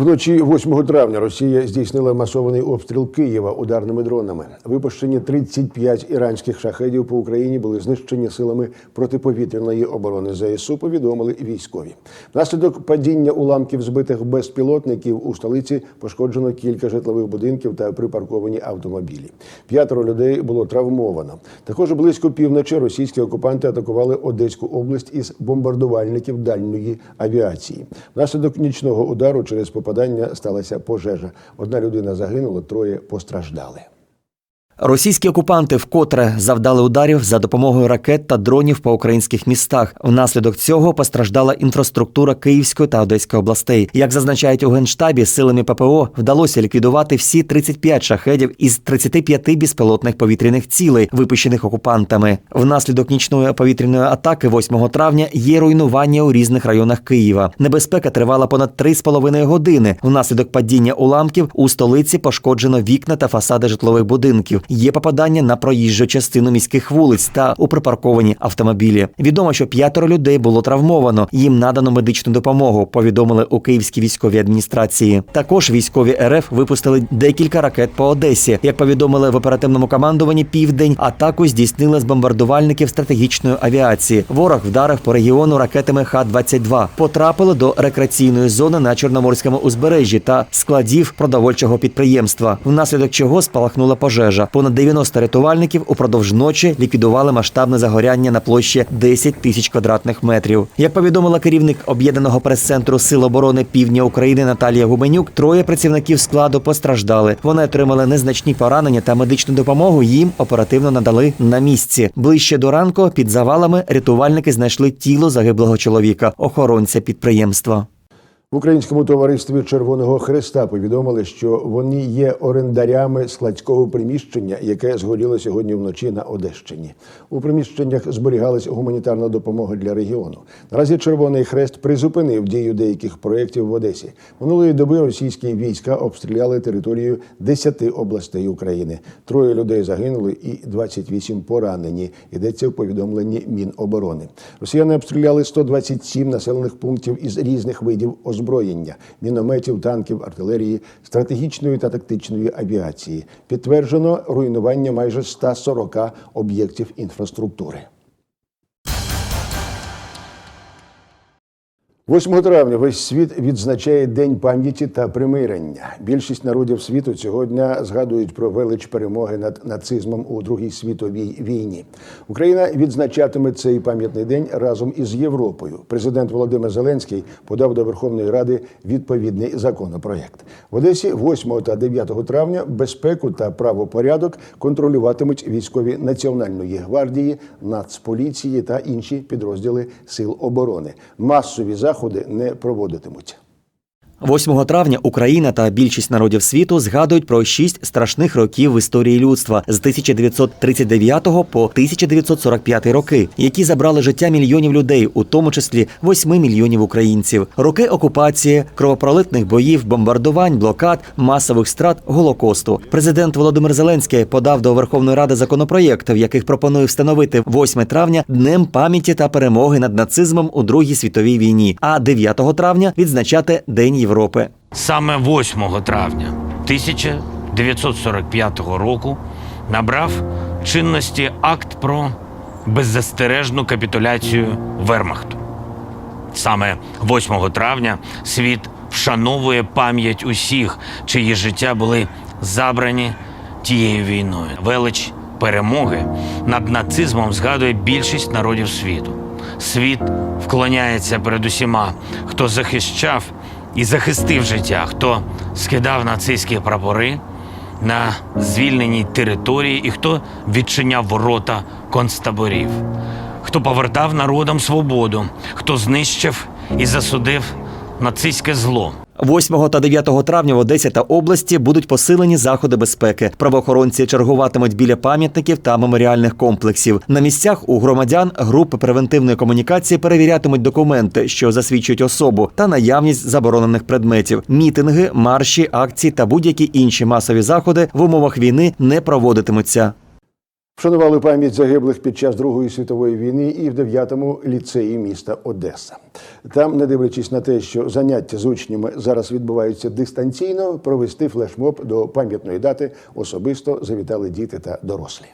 Вночі 8 травня Росія здійснила масований обстріл Києва ударними дронами. Випущені 35 іранських шахедів по Україні були знищені силами протиповітряної оборони ЗСУ. Повідомили військові. Внаслідок падіння уламків збитих безпілотників у столиці пошкоджено кілька житлових будинків та припарковані автомобілі. П'ятеро людей було травмовано. Також близько півночі російські окупанти атакували Одеську область із бомбардувальників дальньої авіації. Внаслідок нічного удару через попадання сталася пожежа. Одна людина загинула, троє постраждали. Російські окупанти вкотре завдали ударів за допомогою ракет та дронів по українських містах. Внаслідок цього постраждала інфраструктура Київської та Одеської областей. Як зазначають у генштабі, силами ППО вдалося ліквідувати всі 35 шахедів із 35 безпілотних повітряних цілей, випущених окупантами. Внаслідок нічної повітряної атаки 8 травня є руйнування у різних районах Києва. Небезпека тривала понад 3,5 години. Внаслідок падіння уламків у столиці пошкоджено вікна та фасади житлових будинків. Є попадання на проїжджу частину міських вулиць та у припарковані автомобілі. Відомо, що п'ятеро людей було травмовано. Їм надано медичну допомогу. Повідомили у Київській військовій адміністрації. Також військові РФ випустили декілька ракет по Одесі. Як повідомили в оперативному командуванні Південь, атаку здійснили з бомбардувальників стратегічної авіації. Ворог вдарив по регіону ракетами Х-22. Потрапили до рекреаційної зони на Чорноморському узбережжі та складів продовольчого підприємства, внаслідок чого спалахнула пожежа. Понад 90 рятувальників упродовж ночі ліквідували масштабне загоряння на площі 10 тисяч квадратних метрів. Як повідомила керівник об'єднаного прес-центру Сил оборони Півдня України Наталія Гуменюк, троє працівників складу постраждали. Вони отримали незначні поранення та медичну допомогу. Їм оперативно надали на місці. Ближче до ранку під завалами рятувальники знайшли тіло загиблого чоловіка, охоронця підприємства. В українському товаристві Червоного Хреста повідомили, що вони є орендарями складського приміщення, яке згоріло сьогодні вночі на Одещині. У приміщеннях зберігалась гуманітарна допомога для регіону. Наразі Червоний Хрест призупинив дію деяких проєктів в Одесі. Минулої доби російські війська обстріляли територію 10 областей України. Троє людей загинули і 28 поранені. Йдеться в повідомленні Міноборони. Росіяни обстріляли 127 населених пунктів із різних видів озброєння, мінометів, танків, артилерії, стратегічної та тактичної авіації. Підтверджено руйнування майже 140 об'єктів інфраструктури. 8 травня весь світ відзначає День пам'яті та примирення. Більшість народів світу цього дня згадують про велич перемоги над нацизмом у Другій світовій війні. Україна відзначатиме цей пам'ятний день разом із Європою. Президент Володимир Зеленський подав до Верховної Ради відповідний законопроєкт. В Одесі 8 та 9 травня безпеку та правопорядок контролюватимуть військові Національної гвардії, Нацполіції та інші підрозділи Сил оборони. Масові заходи не проводитимуться. 8 травня Україна та більшість народів світу згадують про шість страшних років в історії людства з 1939 по 1945 роки, які забрали життя мільйонів людей, у тому числі 8 мільйонів українців. Роки окупації, кровопролитних боїв, бомбардувань, блокад, масових страт, голокосту. Президент Володимир Зеленський подав до Верховної Ради законопроєкти, в яких пропонує встановити 8 травня днем пам'яті та перемоги над нацизмом у Другій світовій війні, а 9 травня відзначати День Європи. Саме 8 травня 1945 року набрав чинності акт про беззастережну капітуляцію Вермахту. Саме 8 травня світ вшановує пам'ять усіх, чиї життя були забрані тією війною. Велич перемоги над нацизмом згадує більшість народів світу. Світ вклоняється перед усіма, хто захищав і захистив життя, хто скидав нацистські прапори на звільненій території і хто відчиняв ворота концтаборів, хто повертав народам свободу, хто знищив і засудив нацистське зло. 8 та 9 травня в Одесі та області будуть посилені заходи безпеки. Правоохоронці чергуватимуть біля пам'ятників та меморіальних комплексів. На місцях у громадян групи превентивної комунікації перевірятимуть документи, що засвідчують особу, та наявність заборонених предметів. Мітинги, марші, акції та будь-які інші масові заходи в умовах війни не проводитимуться. Вшанували пам'ять загиблих під час Другої світової війни і в 9-му ліцеї міста Одеса. Там, не дивлячись на те, що заняття з учнями зараз відбуваються дистанційно, провести флешмоб до пам'ятної дати особисто завітали діти та дорослі.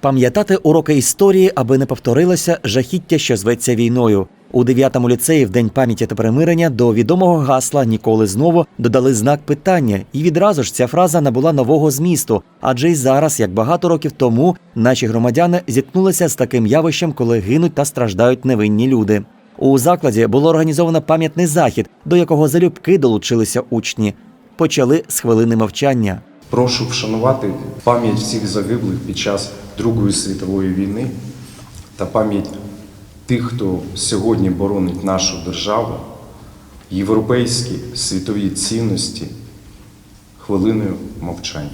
Пам'ятати уроки історії, аби не повторилося жахіття, що зветься війною. У 9-му ліцеї в день пам'яті та примирення до відомого гасла ніколи знову додали знак питання, і відразу ж ця фраза набула нового змісту. Адже й зараз, як багато років тому, наші громадяни зіткнулися з таким явищем, коли гинуть та страждають невинні люди. У закладі було організовано пам'ятний захід, до якого залюбки долучилися учні. Почали з хвилини мовчання. Прошу вшанувати пам'ять всіх загиблих під час Другої світової війни та пам'ять тих, хто сьогодні боронить нашу державу, європейські світові цінності хвилиною мовчання.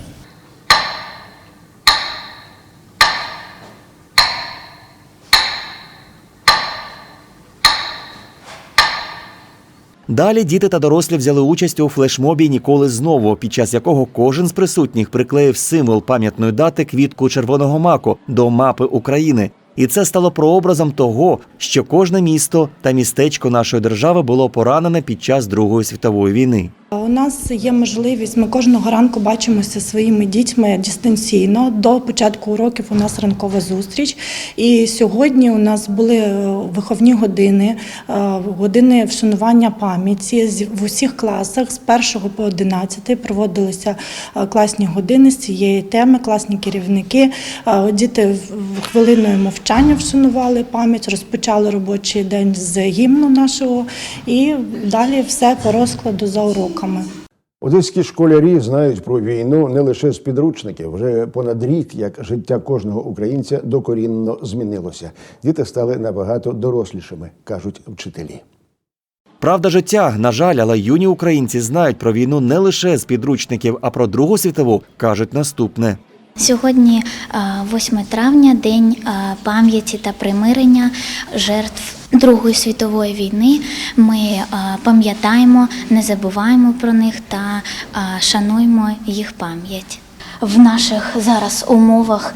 Далі діти та дорослі взяли участь у флешмобі ніколи знову, під час якого кожен з присутніх приклеїв символ пам'ятної дати квітку червоного маку до мапи України. І це стало прообразом того, що кожне місто та містечко нашої держави було поранене під час Другої світової війни. У нас є можливість. Ми кожного ранку бачимося своїми дітьми дистанційно. До початку уроків у нас ранкова зустріч. І сьогодні у нас були е, виховні години, е, години вшанування пам'яті в усіх класах з 1 по 11 проводилися е, класні години з цієї теми, класні керівники. Діти хвилиною мовчання вшанували пам'ять, розпочали робочий день з гімну нашого і далі все по розкладу за уроками. Одеські школярі знають про війну не лише з підручників. Вже понад рік, як життя кожного українця докорінно змінилося. Діти стали набагато дорослішими, кажуть вчителі. Правда життя, на жаль, але юні українці знають про війну не лише з підручників, а про Другу світову кажуть наступне. Сьогодні, а, 8 травня, день пам'яті та примирення жертв Другої світової війни. Ми пам'ятаємо, не забуваємо про них та шануємо їх пам'ять. В наших зараз умовах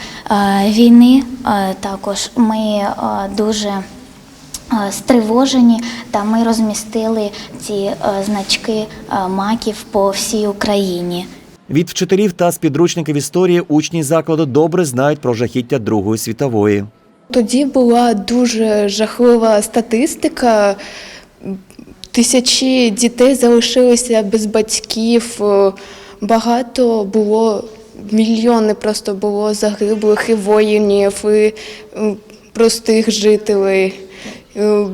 війни також ми дуже е, стривожені, та ми розмістили ці е, значки е, маків по всій Україні. Від вчителів та з підручників історії учні закладу добре знають про жахіття Другої світової. Тоді була дуже жахлива статистика. Тисячі дітей залишилися без батьків. Багато було, мільйони просто було загиблих і воїнів, і простих жителей. Е,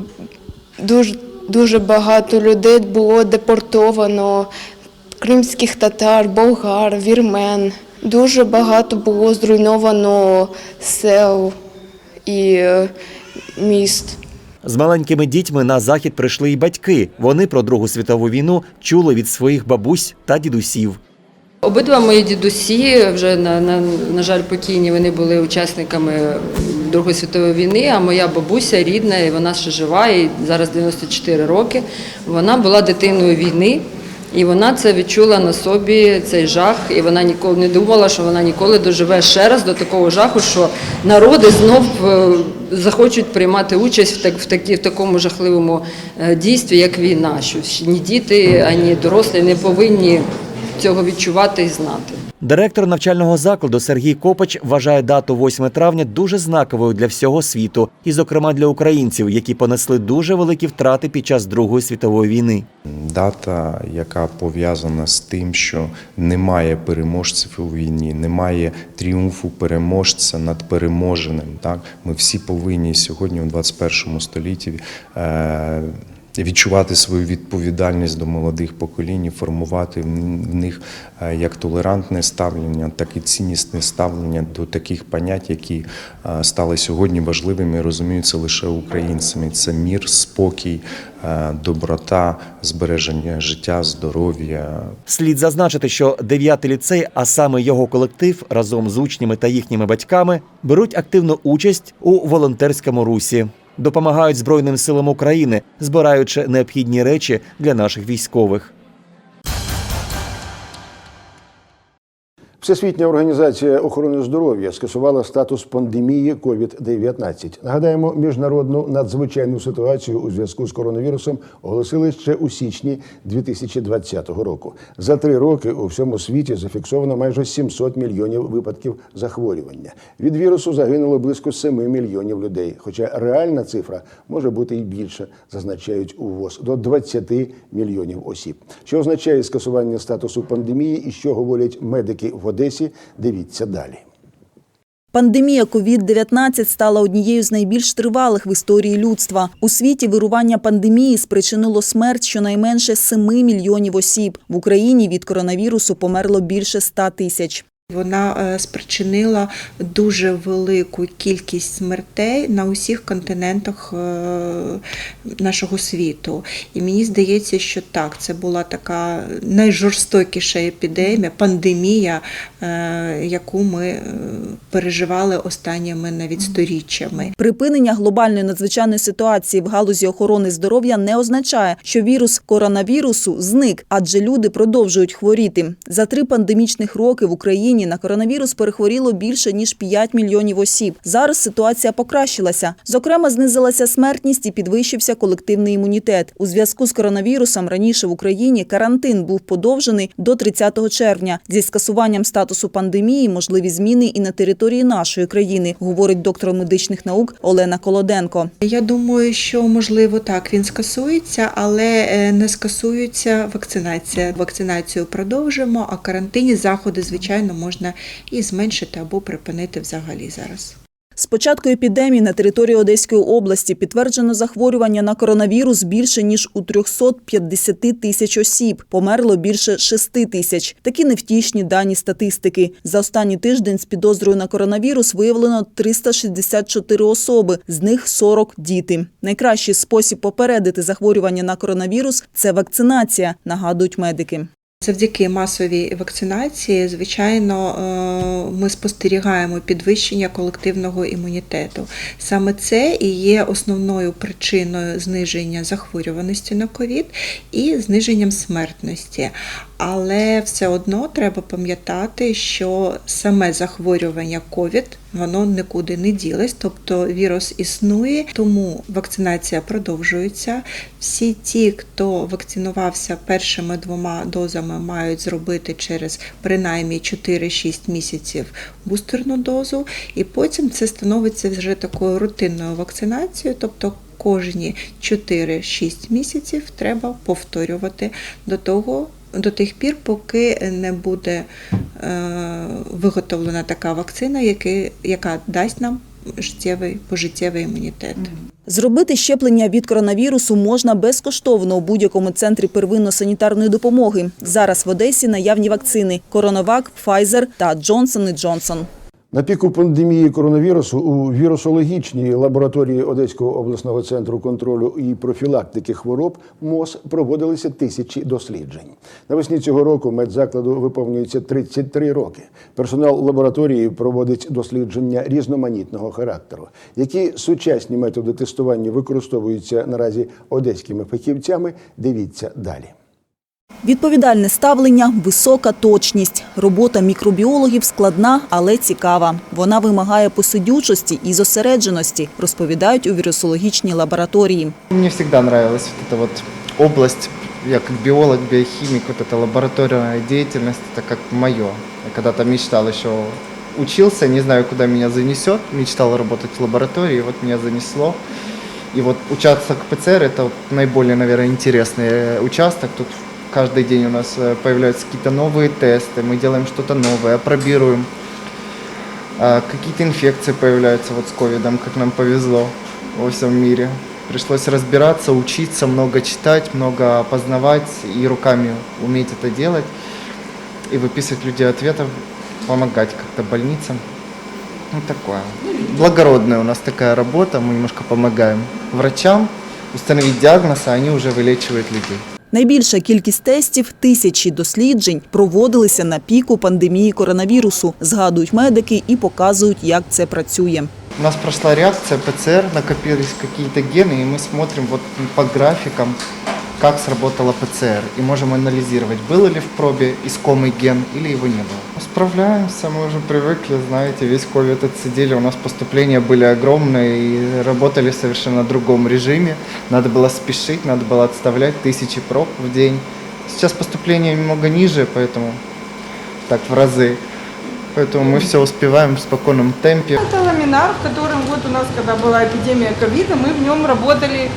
Дуже, дуже багато людей було депортовано, кримських татар, болгар, вірмен. Дуже багато було зруйновано сел і е, міст. З маленькими дітьми на захід прийшли й батьки. Вони про Другу світову війну чули від своїх бабусь та дідусів. Обидва мої дідусі вже на, на, на жаль покійні. Вони були учасниками Другої світової війни. А моя бабуся рідна, і вона ще жива, і зараз 94 роки. Вона була дитиною війни, і вона це відчула на собі цей жах. І вона ніколи не думала, що вона ніколи доживе ще раз до такого жаху, що народи знов е, захочуть приймати участь в так в такі в такому жахливому е, дійстві, як війна. Що ні діти, ані дорослі не повинні цього відчувати і знати. Директор навчального закладу Сергій Копач вважає дату 8 травня дуже знаковою для всього світу, і, зокрема, для українців, які понесли дуже великі втрати під час Другої світової війни. Дата, яка пов'язана з тим, що немає переможців у війні, немає тріумфу переможця над переможеним. Так, ми всі повинні сьогодні, у 21 столітті, е, відчувати свою відповідальність до молодих поколінь, і формувати в них е, як толерантне ставлення, так і ціннісне ставлення до таких понять, які е, стали сьогодні важливими розуміються лише українцями. Це мір, спокій, е, доброта, збереження життя, здоров'я, Слід зазначити, що 9 ліцей, а саме його колектив, разом з учнями та їхніми батьками, беруть активну участь у волонтерському русі, допомагають Збройним силам України, збираючи необхідні речі для наших військових. Всесвітня організація охорони здоров'я скасувала статус пандемії COVID-19. Нагадаємо, міжнародну надзвичайну ситуацію у зв'язку з коронавірусом оголосили ще у січні 2020 року. За три роки у всьому світі зафіксовано майже 700 мільйонів випадків захворювання. Від вірусу загинуло близько 7 мільйонів людей. Хоча реальна цифра може бути і більше, зазначають у ВОЗ до 20 мільйонів осіб. Що означає скасування статусу пандемії і що говорять медики в Одесі? Дивіться далі. Пандемія COVID-19 стала однією з найбільш тривалих в історії людства. У світі вирування пандемії спричинило смерть щонайменше 7 мільйонів осіб. В Україні від коронавірусу померло більше 100 тисяч. Вона е, спричинила дуже велику кількість смертей на усіх континентах е, нашого світу. І мені здається, що так, це була така найжорстокіша епідемія, пандемія, е, яку ми переживали останніми навіть сторіччями. Припинення глобальної надзвичайної ситуації в галузі охорони здоров'я не означає, що вірус коронавірусу зник, адже люди продовжують хворіти. За три пандемічних роки в Україні на коронавірус перехворіло більше ніж 5 мільйонів осіб. Зараз ситуація покращилася. Зокрема, знизилася смертність і підвищився колективний імунітет. У зв'язку з коронавірусом раніше в Україні карантин був подовжений до 30 червня. Зі скасуванням статусу пандемії можливі зміни і на території нашої країни, говорить доктор медичних наук Олена Колоденко. Я думаю, що можливо так він скасується, але е, не скасується вакцинація. Вакцинацію продовжимо, а карантинні заходи, звичайно, можна і зменшити або припинити взагалі зараз. З початку епідемії на території Одеської області підтверджено захворювання на коронавірус більше ніж у 350 тисяч осіб. Померло більше 6 тисяч. Такі невтішні дані статистики. За останній тиждень з підозрою на коронавірус виявлено 364 особи, з них 40 – діти. Найкращий спосіб попередити захворювання на коронавірус – це вакцинація, нагадують медики. Завдяки масовій вакцинації, звичайно, е, ми спостерігаємо підвищення колективного імунітету. Саме це і є основною причиною зниження захворюваності на ковід і зниженням смертності. Але все одно треба пам'ятати, що саме захворювання ковід воно нікуди не ділось, тобто вірус існує, тому вакцинація продовжується. Всі ті, хто вакцинувався першими двома дозами, мають зробити через принаймні 4-6 місяців бустерну дозу, і потім це становиться вже такою рутинною вакцинацією, тобто кожні 4-6 місяців треба повторювати до того. До тих пір, поки не буде е, виготовлена така вакцина, яка дасть нам життєвий пожиттєвий імунітет. Зробити щеплення від коронавірусу можна безкоштовно у будь-якому центрі первинно-санітарної допомоги. Зараз в Одесі наявні вакцини – Коронавак, Pfizer та Johnson Johnson. На піку пандемії коронавірусу у вірусологічній лабораторії Одеського обласного центру контролю і профілактики хвороб МОЗ проводилися тисячі досліджень. Навесні цього року медзакладу виповнюється 33 роки. Персонал лабораторії проводить дослідження різноманітного характеру. Які сучасні методи тестування використовуються наразі одеськими фахівцями? Дивіться далі. Відповідальне ставлення, висока точність. Робота мікробіологів складна, але цікава. Вона вимагає посидючості і зосередженості, розповідають у вірусологічній лабораторії. Мне всегда нравилась вот эта вот область, я как биолог, биохимик, вот эта лабораторная деятельность, это как мое. Я когда-то мечтал еще, учился, не знаю, куда меня занесет, мечтал работать в лаборатории, и вот меня занесло. И вот участок ПЦР это вот наиболее, наверное, интересный э, участок. Тут каждый день у нас э, появляются какие-то новые тесты, мы делаем что-то новое, опробируем. А, Какие-то инфекции появляются вот с ковидом, как нам повезло во всем мире. Пришлось разбираться, учиться, много читать, много познавать и руками уметь это делать. И выписывать людей ответов, помогать как-то больницам. Ну, такое. Благородная у нас такая работа, мы немножко помогаем врачам установить диагноз, а они уже вылечивают людей. Найбільша кількість тестів – тисячі досліджень – проводилися на піку пандемії коронавірусу, згадують медики і показують, як це працює. У нас прошла реакція ПЦР, накопились якісь гени, і ми смотрим вот по графикам, как сработала ПЦР. И можем анализировать, было ли в пробе искомый ген или его не было. Справляемся, мы уже привыкли, знаете, весь ковид отсидели. У нас поступления были огромные и работали в совершенно другом режиме. Надо было спешить, надо было отставлять тысячи проб в день. Сейчас поступления немного ниже, поэтому так в разы. Поэтому мы все успеваем в спокойном темпе. Это ламинар, в котором вот у нас, когда была эпидемия ковида, мы в нем работали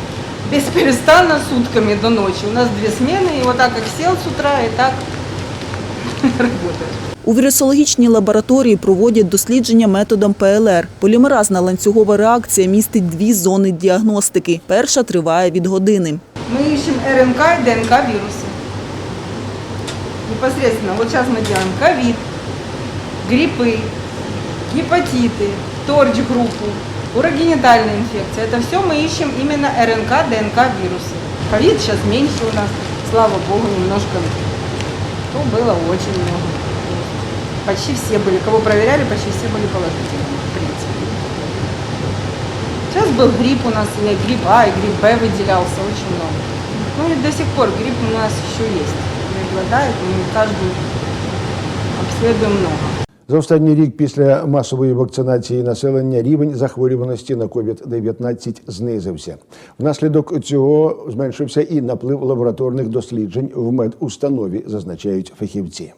бесперестанно сутками до ночи. У нас две смены, и вот так как сел с утра, и так работаешь. У вірусологічній лабораторії проводять дослідження методом ПЛР. Полімеразна ланцюгова реакція містить дві зони діагностики. Перша триває від години. Мы ищем РНК и ДНК вирусы. Непосредственно, вот сейчас мы делаем ковид, гриппы, гепатиты, торч-группу, Урогенитальная инфекция. Это все мы ищем именно РНК, ДНК вирусы. Ковид сейчас меньше у нас, слава богу, немножко. То было очень много. Почти все были, кого проверяли, почти все были положительными, в принципе. Сейчас был грипп у нас, и грипп А, и грипп Б выделялся очень много. Ну и до сих пор грипп у нас еще есть. Преобладает, мы каждую обследуем много. За останній рік після масової вакцинації населення рівень захворюваності на COVID-19 знизився. Внаслідок цього зменшився і наплив лабораторних досліджень в медустанові, зазначають фахівці.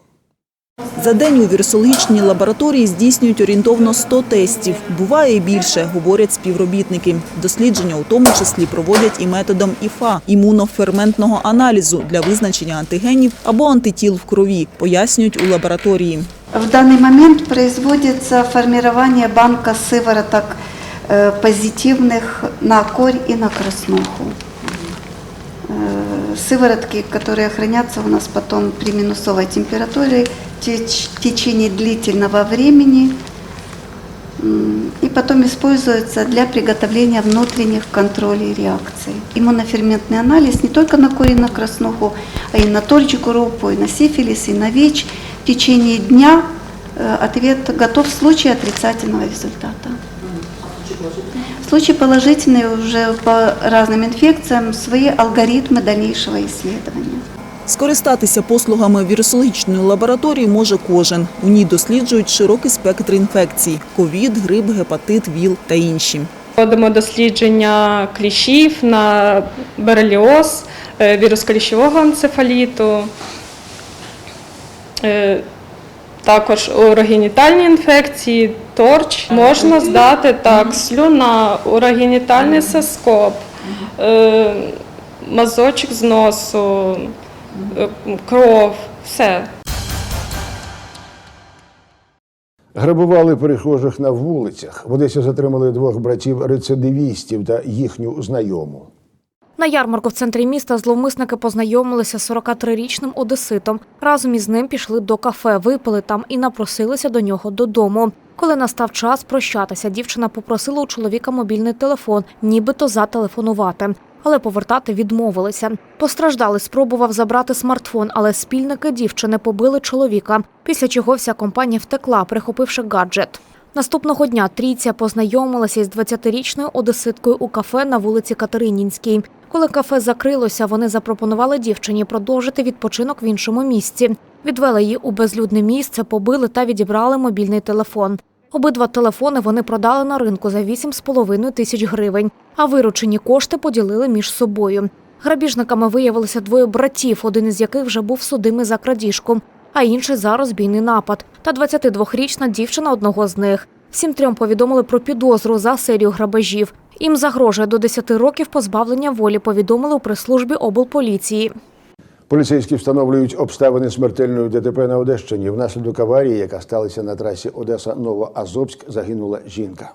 За день у вірусологічній лабораторії здійснюють орієнтовно 100 тестів. Буває і більше, говорять співробітники. Дослідження у тому числі проводять і методом ІФА – імуноферментного аналізу для визначення антигенів або антитіл в крові, пояснюють у лабораторії. В данный момент производится формирование банка сывороток э, позитивных на корь и на краснуху. Э, Сыворотки, которые хранятся у нас потом при минусовой температуре в теч- в течение длительного времени и потом используются для приготовления внутренних контролей реакций. Иммуноферментный анализ не только на корь и на краснуху, а и на торчик-группу, и на сифилис, и на ВИЧ. В течение дня ответ готов в случае отрицательного результата. В случае положительный уже по разным инфекциям свои алгоритмы дальнейшего исследования. Скористатися послугами вірусологічної лабораторії може кожен. У ній досліджують широкий спектр інфекцій – ковід, грип, гепатит, ВІЛ та інші. Проводимо дослідження кліщів на береліоз, е, вірус кліщового енцефаліту, е, також урогенітальні інфекції, торч. Можна здати так, слюна, урогенітальний соскоп, е, мазочок з носу, е, кров, все. Грабували перехожих на вулицях. В Одесі затримали двох братів-рецидивістів та їхню знайому. На ярмарку в центрі міста зловмисники познайомилися з 43-річним одеситом. Разом із ним пішли до кафе, випили там і напросилися до нього додому. Коли настав час прощатися, дівчина попросила у чоловіка мобільний телефон, нібито зателефонувати. Але повертати відмовилися. Постраждалий спробував забрати смартфон, але спільники дівчини побили чоловіка, після чого вся компанія втекла, прихопивши гаджет. Наступного дня трійця познайомилася із 20-річною одеситкою у кафе на вулиці Катеринінській. Коли кафе закрилося, вони запропонували дівчині продовжити відпочинок в іншому місці. Відвели її у безлюдне місце, побили та відібрали мобільний телефон. Обидва телефони вони продали на ринку за 8,5 тисяч гривень, а виручені кошти поділили між собою. Грабіжниками виявилося двоє братів, один із яких вже був судимий за крадіжку, а інший за розбійний напад. Та 22-річна дівчина одного з них. Всім трьом повідомили про підозру за серію грабежів. Їм загрожує до 10 років позбавлення волі, повідомили у прес-службі облполіції. Поліцейські встановлюють обставини смертельної ДТП на Одещині. Внаслідок аварії, яка сталася на трасі Одеса Новоазовськ, загинула жінка.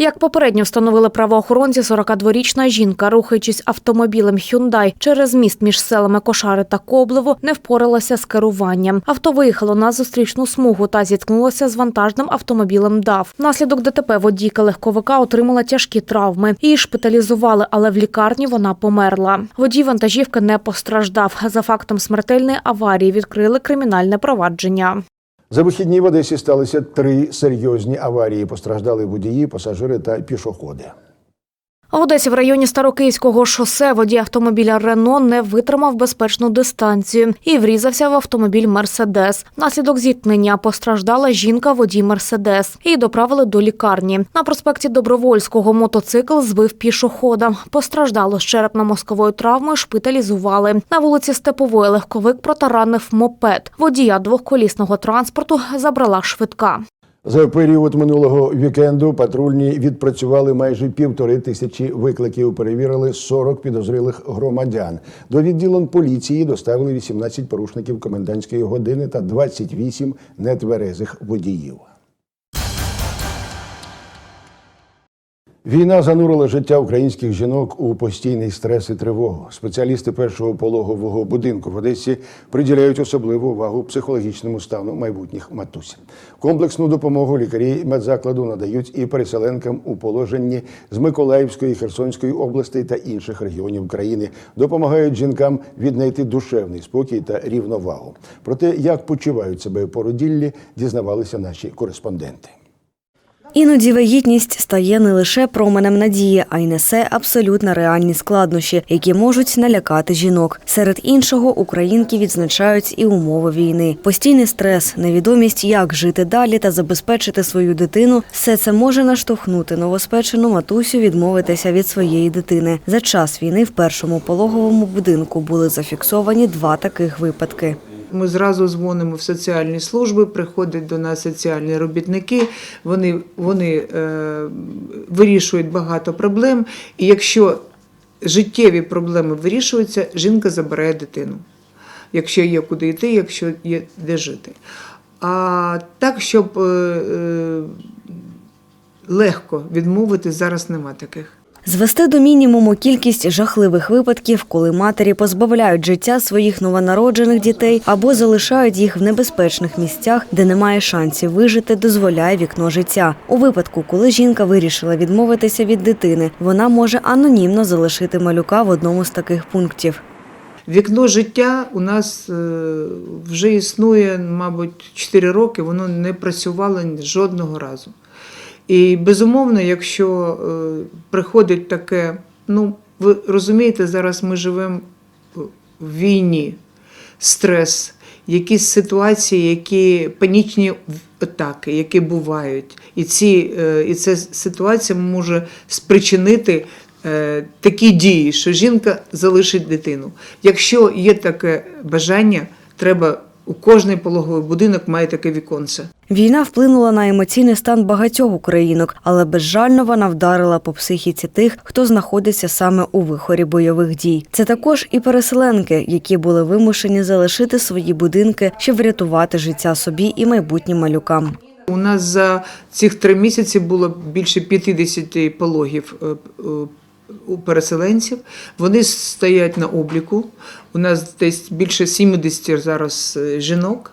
Як попередньо встановили правоохоронці, 42-річна жінка, рухаючись автомобілем Hyundai через міст між селами Кошари та Коблево, не впоралася з керуванням. Авто виїхало на зустрічну смугу та зіткнулося з вантажним автомобілем ДАВ. Внаслідок ДТП водійка легковика отримала тяжкі травми. Її шпиталізували, але в лікарні вона померла. Водій вантажівки не постраждав. За фактом смертельної аварії відкрили кримінальне провадження. За вихідні в Одесі сталися три серйозні аварії. Постраждали водії, пасажири та пішоходи. В Одесі в районі Старокиївського шосе водій автомобіля Рено не витримав безпечну дистанцію і врізався в автомобіль Мерседес. Внаслідок зіткнення постраждала жінка водій Мерседес. Її доправили до лікарні. На проспекті Добровольського мотоцикл збив пішохода. Постраждало з черепно-мозковою травмою. Шпиталізували. На вулиці Степової легковик протаранив мопед. Водія двохколісного транспорту забрала швидка. За період минулого вікенду патрульні відпрацювали майже півтори тисячі викликів. Перевірили 40 підозрілих громадян. До відділень поліції доставили 18 порушників комендантської години та 28 нетверезих водіїв. Війна занурила життя українських жінок у постійний стрес і тривогу. Спеціалісти першого пологового будинку в Одесі приділяють особливу увагу психологічному стану майбутніх матусь. Комплексну допомогу лікарі медзакладу надають і переселенкам у положенні з Миколаївської, Херсонської областей та інших регіонів країни. Допомагають жінкам віднайти душевний спокій та рівновагу. Про те, як почувають себе породіллі, дізнавалися наші кореспонденти. Іноді вагітність стає не лише променем надії, а й несе абсолютно реальні складнощі, які можуть налякати жінок. Серед іншого українки відзначають і умови війни. Постійний стрес, невідомість, як жити далі та забезпечити свою дитину. Все це може наштовхнути новоспечену матусю відмовитися від своєї дитини. За час війни в першому пологовому будинку були зафіксовані два таких випадки. Ми зразу дзвонимо в соціальні служби, приходять до нас соціальні робітники, вони, вони е, вирішують багато проблем. І якщо життєві проблеми вирішуються, жінка забирає дитину. Якщо є куди йти, якщо є де жити. А так, щоб е, е, легко відмовити, зараз нема таких. Звести до мінімуму кількість жахливих випадків, коли матері позбавляють життя своїх новонароджених дітей або залишають їх в небезпечних місцях, де немає шансів вижити, дозволяє вікно життя. У випадку, коли жінка вирішила відмовитися від дитини, вона може анонімно залишити малюка в одному з таких пунктів. Вікно життя у нас е, вже існує, мабуть, 4 роки, воно не працювало жодного разу. І безумовно, якщо е, приходить таке, ну ви розумієте, зараз ми живемо в війні, стрес, якісь ситуації, які панічні атаки, які бувають. І, ці, е, і ця ситуація може спричинити е, такі дії, що жінка залишить дитину. Якщо є таке бажання, треба у кожний пологовий будинок має таке віконце. Війна вплинула на емоційний стан багатьох українок, але безжально вона вдарила по психіці тих, хто знаходиться саме у вихорі бойових дій. Це також і переселенки, які були вимушені залишити свої будинки, щоб врятувати життя собі і майбутнім малюкам. У нас за цих три місяці було більше 50 пологів е, е, у переселенців. Вони стоять на обліку. У нас десь більше 70 зараз е, жінок.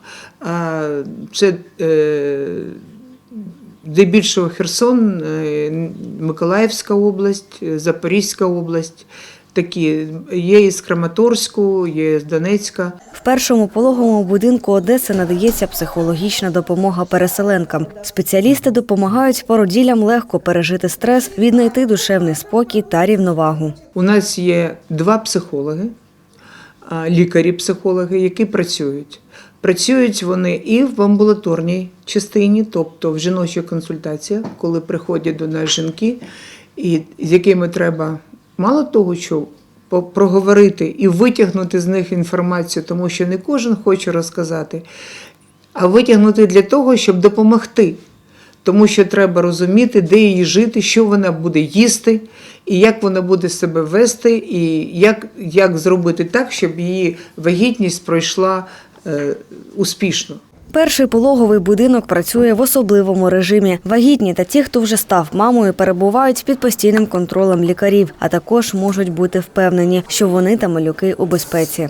Це е, здебільшого Херсон, е, Миколаївська область, Запорізька область. Такі є із Краматорську, є з Донецька. В першому пологовому будинку Одеси надається психологічна допомога переселенкам. Спеціалісти допомагають породілям легко пережити стрес, віднайти душевний спокій та рівновагу. У нас є два психологи, лікарі-психологи, які працюють. Працюють вони і в амбулаторній частині, тобто в жіночих консультаціях, коли приходять до нас жінки, і з якими треба мало того, що проговорити і витягнути з них інформацію, тому що не кожен хоче розказати, а витягнути для того, щоб допомогти. Тому що треба розуміти, де їй жити, що вона буде їсти, і як вона буде себе вести, і як, як зробити так, щоб її вагітність пройшла е, успішно. Перший пологовий будинок працює в особливому режимі. Вагітні та ті, хто вже став мамою, перебувають під постійним контролем лікарів, а також можуть бути впевнені, що вони та малюки у безпеці.